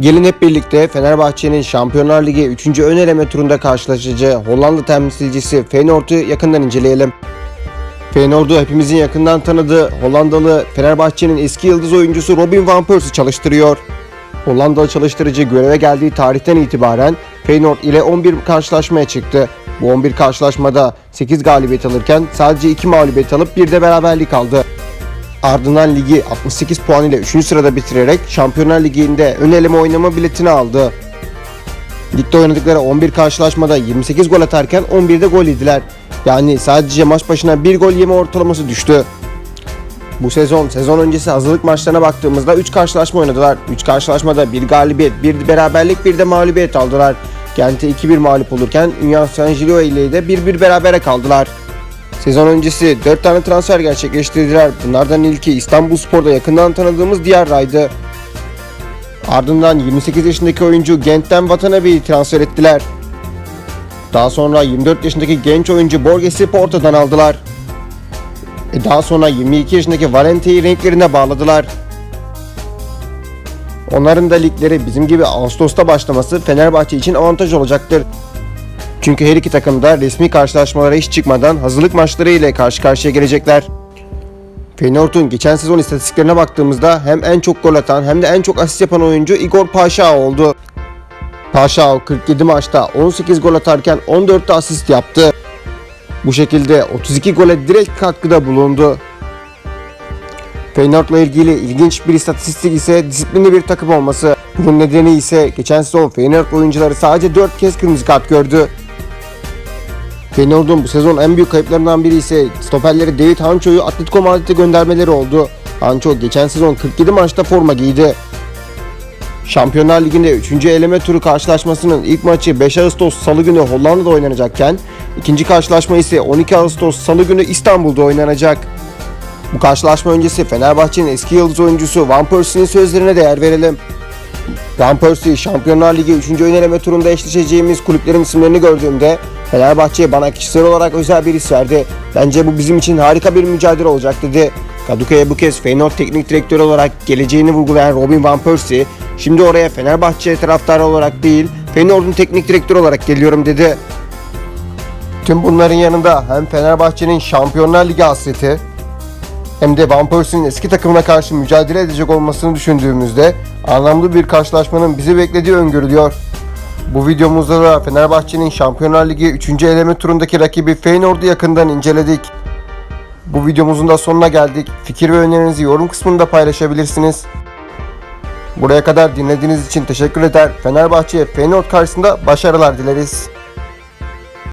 Gelin hep birlikte Fenerbahçe'nin Şampiyonlar Ligi 3. ön eleme turunda karşılaşacağı Hollanda temsilcisi Feyenoord'u yakından inceleyelim. Feyenoord'u hepimizin yakından tanıdığı Hollandalı Fenerbahçe'nin eski yıldız oyuncusu Robin van Persie çalıştırıyor. Hollandalı çalıştırıcı göreve geldiği tarihten itibaren Feyenoord ile 11 karşılaşmaya çıktı. Bu 11 karşılaşmada 8 galibiyet alırken sadece 2 mağlubiyet alıp bir de beraberlik aldı. Ardından ligi 68 puan ile 3. sırada bitirerek Şampiyonlar Ligi'nde ön eleme oynama biletini aldı. Ligde oynadıkları 11 karşılaşmada 28 gol atarken 11'de gol yediler. Yani sadece maç başına 1 gol yeme ortalaması düştü. Bu sezon, sezon öncesi hazırlık maçlarına baktığımızda 3 karşılaşma oynadılar. 3 karşılaşmada bir galibiyet, bir beraberlik, bir de mağlubiyet aldılar. Gent'e 2-1 mağlup olurken Union Saint-Gilloise ile de 1-1 berabere kaldılar. Sezon öncesi 4 tane transfer gerçekleştirdiler. Bunlardan ilki İstanbul Spor'da yakından tanıdığımız Diarra'ydı. Ardından 28 yaşındaki oyuncu Gent'ten Watanabe'yi transfer ettiler. Daha sonra 24 yaşındaki genç oyuncu Borges'i Porto'dan aldılar. E daha sonra 22 yaşındaki Valente'yi renklerine bağladılar. Onların da ligleri bizim gibi Ağustos'ta başlaması Fenerbahçe için avantaj olacaktır. Çünkü her iki takım da resmi karşılaşmalara hiç çıkmadan hazırlık maçları ile karşı karşıya gelecekler. Feyenoord'un geçen sezon istatistiklerine baktığımızda hem en çok gol atan hem de en çok asist yapan oyuncu Igor Paşao oldu. Paşao 47 maçta 18 gol atarken 14'te asist yaptı. Bu şekilde 32 gole direkt katkıda bulundu. Feyenoord'la ilgili ilginç bir istatistik ise disiplinli bir takım olması. Bunun nedeni ise geçen sezon Feyenoord oyuncuları sadece 4 kez kırmızı kart gördü. Feyenoord'un bu sezon en büyük kayıplarından biri ise stoperleri David Hancho'yu Atletico Madrid'e göndermeleri oldu. Hancho geçen sezon 47 maçta forma giydi. Şampiyonlar Ligi'nde 3. eleme turu karşılaşmasının ilk maçı 5 Ağustos Salı günü Hollanda'da oynanacakken ikinci karşılaşma ise 12 Ağustos Salı günü İstanbul'da oynanacak. Bu karşılaşma öncesi Fenerbahçe'nin eski yıldız oyuncusu Van Persie'nin sözlerine değer verelim. Van Persie Şampiyonlar Ligi 3. ön eleme turunda eşleşeceğimiz kulüplerin isimlerini gördüğümde Fenerbahçe bana kişisel olarak özel bir his verdi. Bence bu bizim için harika bir mücadele olacak dedi. Kadıköy'e bu kez Feyenoord teknik direktörü olarak geleceğini vurgulayan Robin Van Persie, şimdi oraya Fenerbahçe taraftarı olarak değil, Feyenoord'un teknik direktörü olarak geliyorum dedi. Tüm bunların yanında hem Fenerbahçe'nin Şampiyonlar Ligi hasreti, hem de Van Persie'nin eski takımına karşı mücadele edecek olmasını düşündüğümüzde anlamlı bir karşılaşmanın bizi beklediği öngörülüyor. Bu videomuzda da Fenerbahçe'nin Şampiyonlar Ligi 3. eleme turundaki rakibi Feyenoord'u yakından inceledik. Bu videomuzun da sonuna geldik. Fikir ve önerinizi yorum kısmında paylaşabilirsiniz. Buraya kadar dinlediğiniz için teşekkür eder. Fenerbahçe'ye Feyenoord karşısında başarılar dileriz.